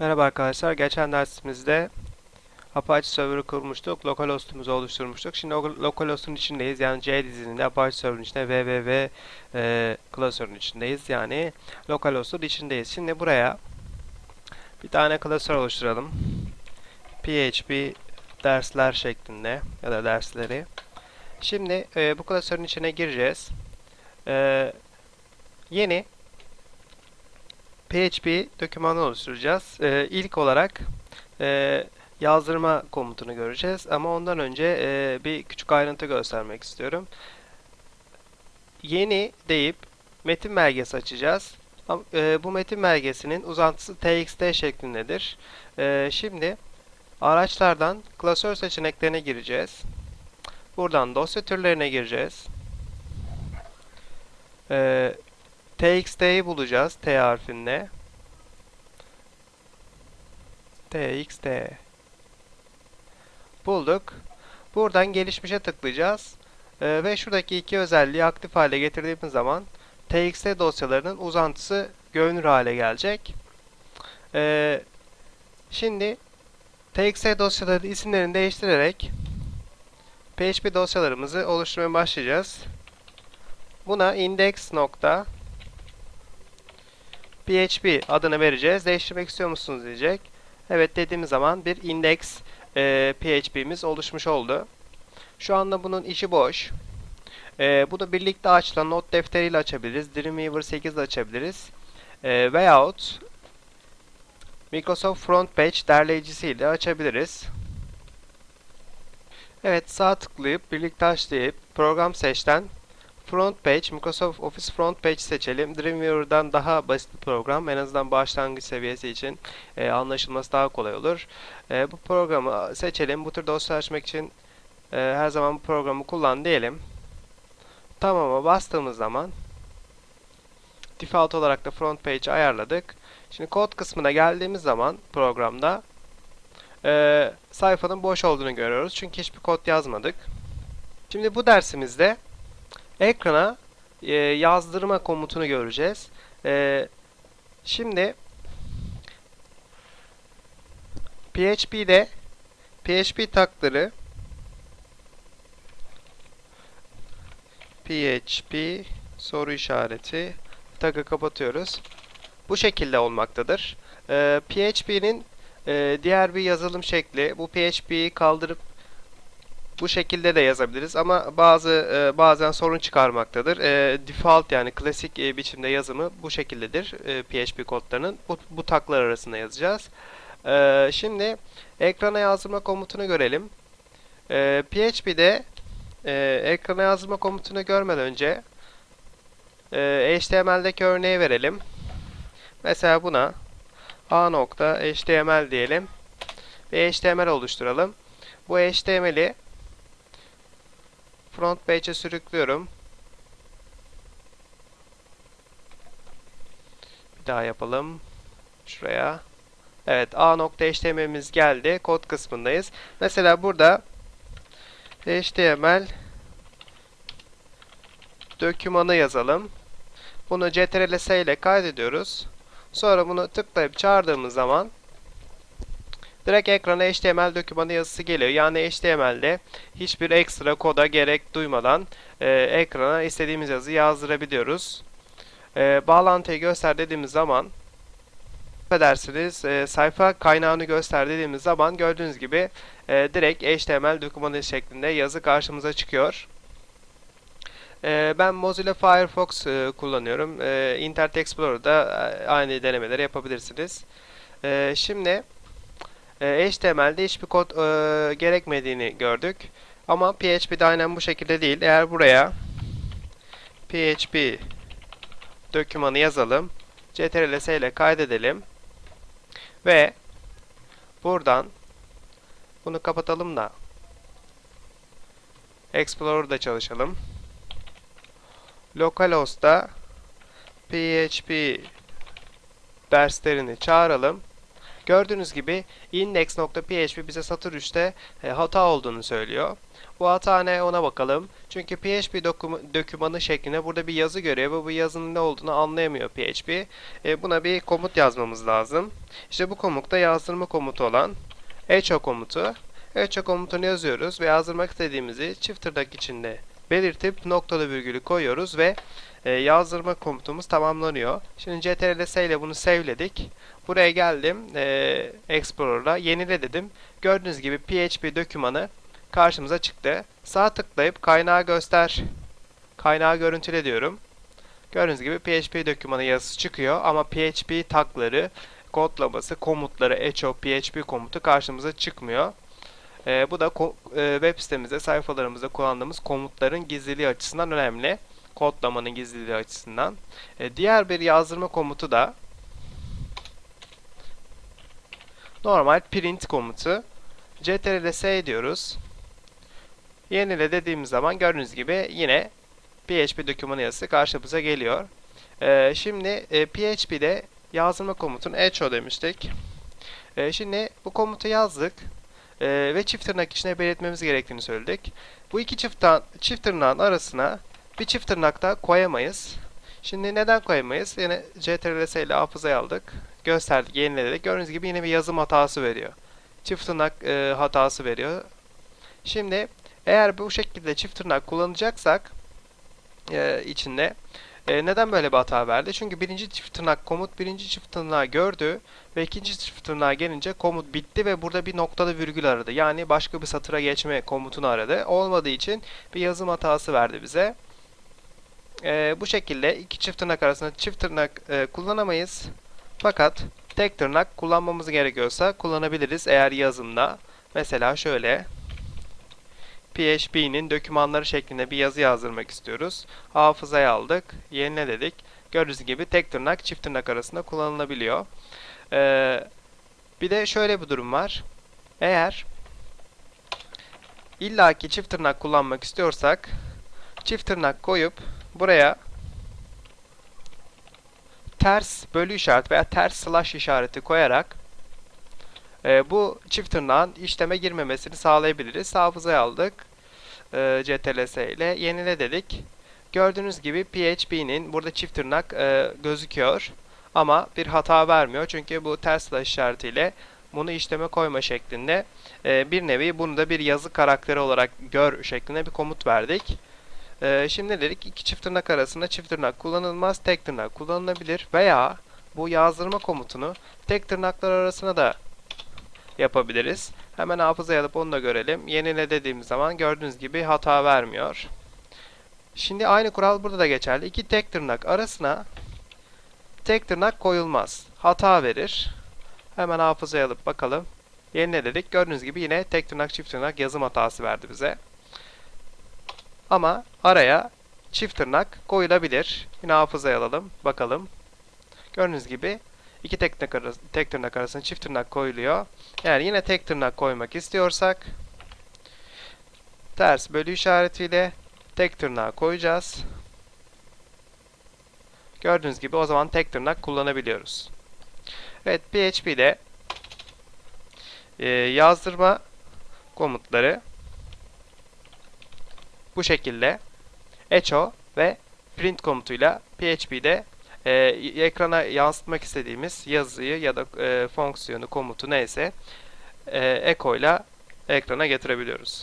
Merhaba arkadaşlar. Geçen dersimizde Apache Server'ı kurmuştuk. Localhost'umuzu oluşturmuştuk. Şimdi o localhost'un içindeyiz. Yani C dizilinde Apache Server'ın içinde www e, klasörün içindeyiz. Yani localhost'un içindeyiz. Şimdi buraya bir tane klasör oluşturalım. PHP dersler şeklinde ya da dersleri. Şimdi e, bu klasörün içine gireceğiz. E, yeni PHP dokümanı oluşturacağız. Ee, ilk olarak e, yazdırma komutunu göreceğiz. Ama ondan önce e, bir küçük ayrıntı göstermek istiyorum. Yeni deyip metin belgesi açacağız. E, bu metin belgesinin uzantısı txt şeklindedir. E, şimdi araçlardan klasör seçeneklerine gireceğiz. Buradan dosya türlerine gireceğiz. E, txt'yi bulacağız t harfinle. txt bulduk. Buradan gelişmişe tıklayacağız. Ee, ve şuradaki iki özelliği aktif hale getirdiğimiz zaman txt dosyalarının uzantısı görünür hale gelecek. Ee, şimdi txt dosyaları isimlerini değiştirerek PHP dosyalarımızı oluşturmaya başlayacağız. Buna index nokta PHP adını vereceğiz. Değiştirmek istiyor musunuz diyecek. Evet dediğimiz zaman bir index e, PHP'miz oluşmuş oldu. Şu anda bunun içi boş. E, bunu birlikte açılan not defteriyle açabiliriz. Dreamweaver 8 ile açabiliriz. E, veyahut Microsoft Frontpage derleyicisiyle açabiliriz. Evet sağ tıklayıp birlikte açlayıp program seçten Front Page, Microsoft Office Front Page seçelim. Dreamweaver'dan daha basit bir program. En azından başlangıç seviyesi için e, anlaşılması daha kolay olur. E, bu programı seçelim. Bu tür dosya açmak için e, her zaman bu programı kullan diyelim. Tamam'a bastığımız zaman default olarak da front page ayarladık. Şimdi kod kısmına geldiğimiz zaman programda e, sayfanın boş olduğunu görüyoruz. Çünkü hiçbir kod yazmadık. Şimdi bu dersimizde ekrana e, yazdırma komutunu göreceğiz. E, şimdi PHP'de PHP takları PHP soru işareti takı kapatıyoruz. Bu şekilde olmaktadır. E, PHP'nin e, diğer bir yazılım şekli bu PHP'yi kaldırıp bu şekilde de yazabiliriz ama bazı e, bazen sorun çıkarmaktadır. E, default yani klasik e, biçimde yazımı bu şekildedir e, PHP kodlarının. Bu, bu taklar arasında yazacağız. E, şimdi ekrana yazdırma komutunu görelim. E, PHP'de e, ekrana yazdırma komutunu görmeden önce e, HTML'deki örneği verelim. Mesela buna a.html diyelim ve HTML oluşturalım. Bu HTML'i front page'e sürüklüyorum. Bir daha yapalım. Şuraya. Evet a.html'imiz geldi. Kod kısmındayız. Mesela burada html dokümanı yazalım. Bunu ctrl-s ile kaydediyoruz. Sonra bunu tıklayıp çağırdığımız zaman direkt ekrana HTML dokümanı yazısı geliyor. Yani HTML'de hiçbir ekstra koda gerek duymadan e, ekrana istediğimiz yazıyı yazdırabiliyoruz. E, bağlantıyı göster dediğimiz zaman affedersiniz e, sayfa kaynağını göster dediğimiz zaman gördüğünüz gibi e, direkt HTML dokümanı şeklinde yazı karşımıza çıkıyor. E, ben Mozilla Firefox e, kullanıyorum. E, Internet Explorer'da e, aynı denemeleri yapabilirsiniz. E, şimdi e, HTML'de hiçbir kod e, gerekmediğini gördük. Ama PHP'de aynen bu şekilde değil. Eğer buraya PHP dokümanı yazalım. CTRL-S ile kaydedelim. Ve buradan bunu kapatalım da Explorer'da çalışalım. Localhost'ta PHP derslerini çağıralım Gördüğünüz gibi index.php bize satır 3'te e, hata olduğunu söylüyor. Bu hata ne ona bakalım. Çünkü PHP doküm- dokümanı şeklinde burada bir yazı görüyor ve bu yazının ne olduğunu anlayamıyor PHP. E, buna bir komut yazmamız lazım. İşte bu komutta yazdırma komutu olan echo komutu. Echo komutunu yazıyoruz ve yazdırmak istediğimizi çift tırnak içinde belirtip noktalı virgülü koyuyoruz ve e, yazdırma komutumuz tamamlanıyor. Şimdi ctrl-s ile bunu save'ledik. Buraya geldim. E, Explorer'da yenile dedim. Gördüğünüz gibi PHP dokümanı karşımıza çıktı. Sağ tıklayıp kaynağı göster. Kaynağı görüntüle diyorum. Gördüğünüz gibi PHP dokümanı yazısı çıkıyor ama PHP takları, kodlaması, komutları, echo, PHP komutu karşımıza çıkmıyor. Ee, bu da e, web sitemizde, sayfalarımızda kullandığımız komutların gizliliği açısından önemli. Kodlamanın gizliliği açısından. Ee, diğer bir yazdırma komutu da normal print komutu. ctrl-s diyoruz. Yenile dediğimiz zaman gördüğünüz gibi yine PHP dokümanı yazısı karşımıza geliyor. Ee, şimdi e, PHP'de yazdırma komutun echo demiştik. Ee, şimdi bu komutu yazdık ee, ve çift tırnak içine belirtmemiz gerektiğini söyledik. Bu iki çift, çift tırnağın arasına bir çift tırnak da koyamayız. Şimdi neden koyamayız? Yine CTRL-S ile hafızaya aldık. Gösterdik, yeniledik. Gördüğünüz gibi yine bir yazım hatası veriyor. Çift tırnak e, hatası veriyor. Şimdi eğer bu şekilde çift tırnak kullanacaksak e, içinde e, neden böyle bir hata verdi? Çünkü birinci çift tırnak komut birinci çift tırnağı gördü ve ikinci çift tırnağa gelince komut bitti ve burada bir noktalı virgül aradı. Yani başka bir satıra geçme komutunu aradı. Olmadığı için bir yazım hatası verdi bize. E, bu şekilde iki çift tırnak arasında çift tırnak e, kullanamayız. Fakat tek tırnak kullanmamız gerekiyorsa kullanabiliriz eğer yazımda. Mesela şöyle PHP'nin dokümanları şeklinde bir yazı yazdırmak istiyoruz. Hafızaya aldık, yenile dedik. Gördüğünüz gibi tek tırnak çift tırnak arasında kullanılabiliyor. Ee, bir de şöyle bir durum var. Eğer illaki çift tırnak kullanmak istiyorsak çift tırnak koyup buraya ters bölü işareti veya ters slash işareti koyarak e, bu çift tırnağın işleme girmemesini sağlayabiliriz. Hafızaya aldık. E, CTRL-S ile yenile dedik. Gördüğünüz gibi PHP'nin burada çift tırnak e, gözüküyor. Ama bir hata vermiyor. Çünkü bu ters slash işaretiyle bunu işleme koyma şeklinde e, bir nevi bunu da bir yazı karakteri olarak gör şeklinde bir komut verdik. E, şimdi dedik iki çift tırnak arasında çift tırnak kullanılmaz, tek tırnak kullanılabilir veya bu yazdırma komutunu tek tırnaklar arasına da yapabiliriz. Hemen hafızaya alıp onu da görelim. Yenile dediğimiz zaman gördüğünüz gibi hata vermiyor. Şimdi aynı kural burada da geçerli. İki tek tırnak arasına tek tırnak koyulmaz. Hata verir. Hemen hafızaya alıp bakalım. Yenile dedik. Gördüğünüz gibi yine tek tırnak çift tırnak yazım hatası verdi bize. Ama araya çift tırnak koyulabilir. Yine hafızaya alalım. Bakalım. Gördüğünüz gibi iki tek tırnak, arası, tek tırnak arasında çift tırnak koyuluyor. Yani yine tek tırnak koymak istiyorsak ters bölü işaretiyle tek tırnağı koyacağız. Gördüğünüz gibi o zaman tek tırnak kullanabiliyoruz. Evet PHP'de yazdırma komutları bu şekilde echo ve print komutuyla PHP'de e, ekrana yansıtmak istediğimiz yazıyı ya da e, fonksiyonu, komutu neyse e, echo ile ekrana getirebiliyoruz.